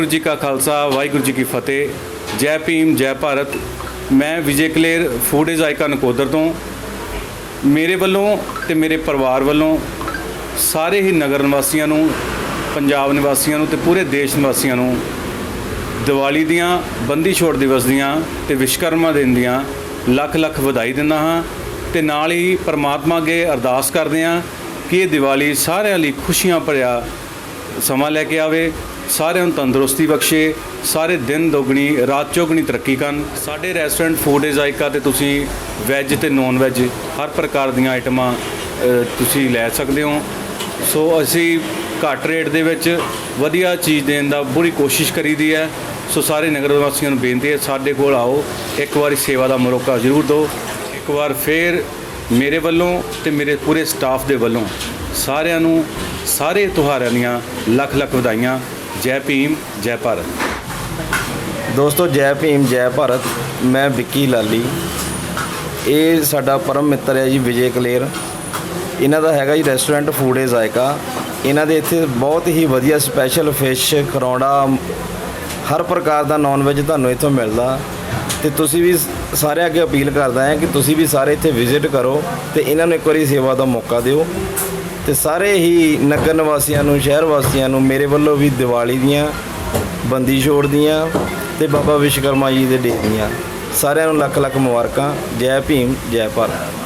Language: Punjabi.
ਵਾਹਿਗੁਰੂ ਜੀ ਕਾ ਖਾਲਸਾ, ਵਾਹਿਗੁਰੂ ਜੀ ਕੀ ਫਤਿਹ। ਜੈ ਭੀਮ, ਜੈ ਭਾਰਤ। ਮੈਂ Vijay Kaler food is icon Nakodar ਤੋਂ। ਮੇਰੇ ਵੱਲੋਂ ਤੇ ਮੇਰੇ ਪਰਿਵਾਰ ਵੱਲੋਂ ਸਾਰੇ ਹੀ ਨਗਰ ਨਿਵਾਸੀਆਂ ਨੂੰ, ਪੰਜਾਬ ਨਿਵਾਸੀਆਂ ਨੂੰ ਤੇ ਪੂਰੇ ਦੇਸ਼ ਨਿਵਾਸੀਆਂ ਨੂੰ ਦੀਵਾਲੀ ਦੀਆਂ, ਬੰਦੀ ਛੋੜ ਦਿਵਸ ਦੀਆਂ ਤੇ ਵਿਸ਼ਕਰਮਾ ਦਿਨ ਦੀਆਂ ਲੱਖ ਲੱਖ ਵਧਾਈ ਦਿੰਦਾ ਹਾਂ ਤੇ ਨਾਲ ਹੀ ਪਰਮਾਤਮਾ ਅੱਗੇ ਅਰਦਾਸ ਕਰਦੇ ਹਾਂ ਕਿ ਇਹ ਦੀਵਾਲੀ ਸਾਰਿਆਂ ਲਈ ਖੁਸ਼ੀਆਂ ਭਰਿਆ ਸਮਾਂ ਲੈ ਕੇ ਆਵੇ। ਸਾਰਿਆਂ ਨੂੰ ਤੰਦਰੁਸਤੀ ਬਖਸ਼ੇ, ਸਾਰੇ ਦਿਨ ਦੁੱਗਣੀ, ਰਾਤ ਚੌਗਣੀ ਤਰੱਕੀ ਕਰਨ। ਸਾਡੇ ਰੈਸਟੋਰੈਂਟ ਫੂਡ ਇਜ਼ ਆਈਕਾ ਤੇ ਤੁਸੀਂ ਵੈਜ ਤੇ ਨੌਨ ਵੈਜ ਹਰ ਪ੍ਰਕਾਰ ਦੀਆਂ ਆਈਟਮਾਂ ਤੁਸੀਂ ਲੈ ਸਕਦੇ ਹੋ। ਸੋ ਅਸੀਂ ਘੱਟ ਰੇਟ ਦੇ ਵਿੱਚ ਵਧੀਆ ਚੀਜ਼ ਦੇਣ ਦਾ ਪੂਰੀ ਕੋਸ਼ਿਸ਼ ਕਰੀਦੀ ਹੈ। ਸੋ ਸਾਰੇ ਨਗਰ ਵਾਸੀਆਂ ਨੂੰ ਬੇਨਤੀ ਹੈ, ਸਾਡੇ ਕੋਲ ਆਓ, ਇੱਕ ਵਾਰੀ ਸੇਵਾ ਦਾ ਮੌਕਾ ਜ਼ਰੂਰ ਦਿਓ। ਇੱਕ ਵਾਰ ਫੇਰ ਮੇਰੇ ਵੱਲੋਂ ਤੇ ਮੇਰੇ ਪੂਰੇ ਸਟਾਫ ਦੇ ਵੱਲੋਂ ਸਾਰਿਆਂ ਨੂੰ, ਸਾਰੇ ਤਿਉਹਾਰਾਂ ਦੀਆਂ ਲੱਖ ਲੱਖ ਵਧਾਈਆਂ। ਜੈ ਭੀਮ, ਜੈ ਭਾਰਤ। ਦੋਸਤੋ, ਜੈ ਭੀਮ, ਜੈ ਭਾਰਤ, ਮੈਂ ਵਿੱਕੀ ਲਾਲੀ। ਇਹ ਸਾਡਾ ਪਰਮ ਮਿੱਤਰ ਹੈ ਜੀ, ਵਿਜੇ ਕਲੇਰ। ਇਹਨਾਂ ਦਾ ਹੈਗਾ ਜੀ ਰੈਸਟੋਰੈਂਟ ਫੂਡ ਏ ਜ਼ਾਇਕਾ। ਇਹਨਾਂ ਦੇ ਇੱਥੇ ਬਹੁਤ ਹੀ ਵਧੀਆ ਸਪੈਸ਼ਲ ਫਿਸ਼ ਕਰੌੜਾ ਹਰ ਪ੍ਰਕਾਰ ਦਾ ਨਾਨ ਵੈਜ ਤੁਹਾਨੂੰ ਇੱਥੋਂ ਮਿਲਦਾ। ਤੇ ਤੁਸੀਂ ਵੀ ਸਾਰੇ ਅੱਗੇ ਅਪੀਲ ਕਰਦਾ ਹਾਂ ਕਿ ਤੁਸੀਂ ਵੀ ਸਾਰੇ ਇੱਥੇ ਵਿਜ਼ਿਟ ਕਰੋ ਤੇ ਇਹਨਾਂ ਨੂੰ ਇੱਕ ਵਾਰੀ ਸੇਵਾ ਦਾ ਮੌਕਾ ਦਿਓ। ਤੇ ਸਾਰੇ ਹੀ ਨਗਰ ਨਿਵਾਸੀਆਂ ਨੂੰ, ਸ਼ਹਿਰ ਵਾਸੀਆਂ ਨੂੰ ਮੇਰੇ ਵੱਲੋਂ ਵੀ ਦੀਵਾਲੀ ਦੀਆਂ ਬੰਦੀ ਛੋੜ ਦੀਆਂ ਤੇ ਬਾਬਾ ਵਿਸ਼ਵਕਰਮਾ ਜੀ ਦੇ ਡੇ ਦੀਆਂ। ਸਾਰਿਆਂ ਨੂੰ ਲੱਖ ਲੱਖ ਮੁਬਾਰਕਾਂ। ਜੈ ਭੀਮ, ਜੈ ਭਾਰਤ।